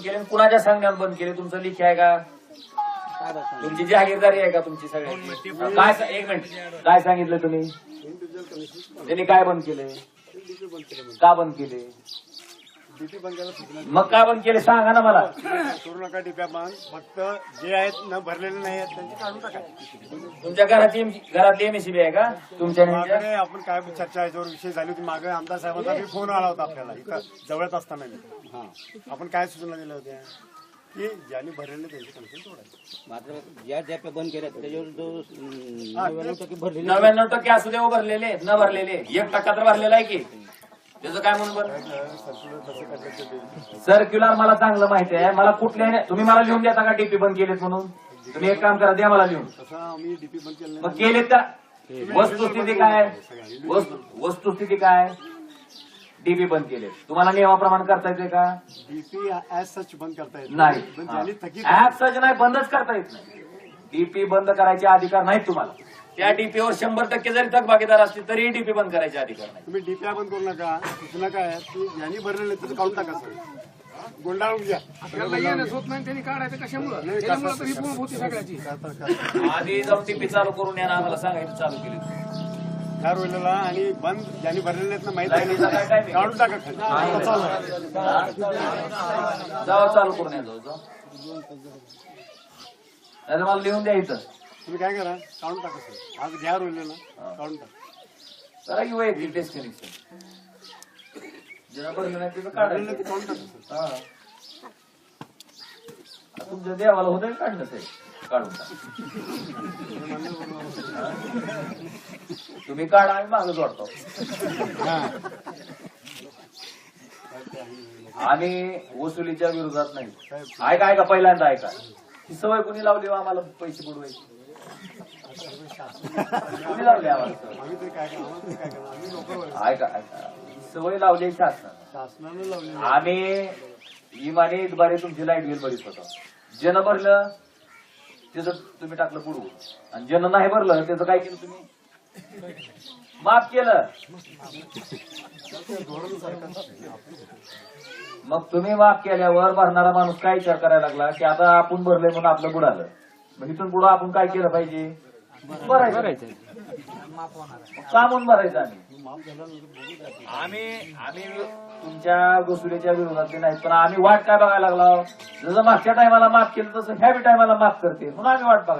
केले आणि कुणाच्या सांगण्यावर बंद केले? तुमचं लिखी आहे का? तुमची जहागीरदारी आहे का तुमची सगळ्यांची? काय सा- एक मिनिट. काय सांगितलं तुम्ही? त्यांनी काय बंद केले? का बंद केले? डीपी बंद करायला सूचना मग का बंद केले सांगा ना मला. करू नका डिप्या बंद फक्त जे आहेत न भरलेले नाही आहेत त्यांचे काढून टाका. तुमच्या घरात घरातली एमएसीबी आहे का? तुमच्या? मागे आपण काय चर्चा याच्यावर विषय झाली होती मागे. आमदार साहेबांचा बी फोन आला होता आपल्याला इथं जवळच असताना मी हा. आपण काय सूचना दिल्या होत्या? की ज्यांनी भरलेले त्यांचे कन्सेंट सोडायचे मात्र ज्या ज्या बंद केल्या त्याच्यावर जो अं, नव्याण्णव टक्के भरलेले नव्याण्णव टक्के असू दे हो भरलेले न भरलेले एक टक्का तर भरलेला आहे की. त्याचं काय म्हणून बरं? सर्क्युलर मला चांगलं माहिती आहे. मला कुठल्या तुम्ही मला लिहून देता का डीपी बंद केलेत म्हणून? तुम्ही एक काम करा द्या मला लिहून. केलं मग केलेत का? वस्तुस्थिती काय वस्तु- वस्तुस्थिती काय डीपी बंद केलेत. तुम्हाला नियमाप्रमाणे करता येते का? डीपी ऍज सच बंद करता येत नाही. ऍप सज नाही बंदच करता येत नाही. डीपी बंद करायचे अधिकार नाहीत तुम्हाला. त्या डीपीवर शंभर टक्के जरी थकबाकीदार असतील तरीही डीपी बंद करायचे अधिकार नाही तुम्ही डीपी बंद करू नका. सूचना काय आहे? की ज्यांनी भरलेले त्याचं काढून टाका सर गोंडाळून घ्या. आपल्याला येणंच होत नाही त्यांनी काढायचं कशामुळं? त्याच्यामुळे तर ही बोंब होती सगळ्याची. आधी जाऊन डीपी चालू करून या ना आम्हाला सांगायचं चालू केली आणि बंद ज्यांनी भरलेले आहेत ना माहीत आहे? काढून टाका खाली. आता चालू आहे. जावा चालू करून या जाऊ जाऊ. नाही तर मला लिहून द्या इथं. तुम्ही काय करा काढून टाका सर. आज घ्या रोलेला काढून टाका. जरा की वैयक्तिक डेस्टिनेशन ज्यांना भरलं नाही त्याचं भरलेले काढायचं. ते काढून टाका सर. हा. तुमच्या देवाला होतं काढणं ते? काढून टाका. तुम्ही काढा आम्ही मागं जोडतो. आणि वसुलीच्या विरोधात नाही. ऐका ऐका पहिल्यांदा ऐका. ही सवय कुणी लावली हो आम्हाला पैसे बुडवायची? लावली आम्हाला सवय? आम्ही तरी काय करणार आम्हाला तरी काय करणार आम्ही नोकर ऐका ऐका सवय लावली शासनानं. शासनाने लावले आम्ही इमाने द्वारे तुमची लाइट बिल भरीत होतो. ज्यानं भरलं त्याचं तुम्ही टाकलं पुढू. आणि ज्यानं नाही भरलं त्याचं काय केलं तुम्ही? माफ केलं. मग तुम्ही माफ केल्यावर भरणारा माणूस काय विचार करायला लागला? की आता आपण भरलंय म्हणून आपलं बुडालं मग इथून पुढं आपण काय केलं पाहिजे? भरायचं. का म्हणून भरायचं आम्ही? आम्ही आम्ही तुमच्या गोसुलीच्या विरोधातले नाहीत पण आम्ही वाट काय बघायला लागलो? जसं मागच्या टायमाला माफ केलं तसं ह्या बी टायमाला माफ करते. म्हणून आम्ही वाट बघायला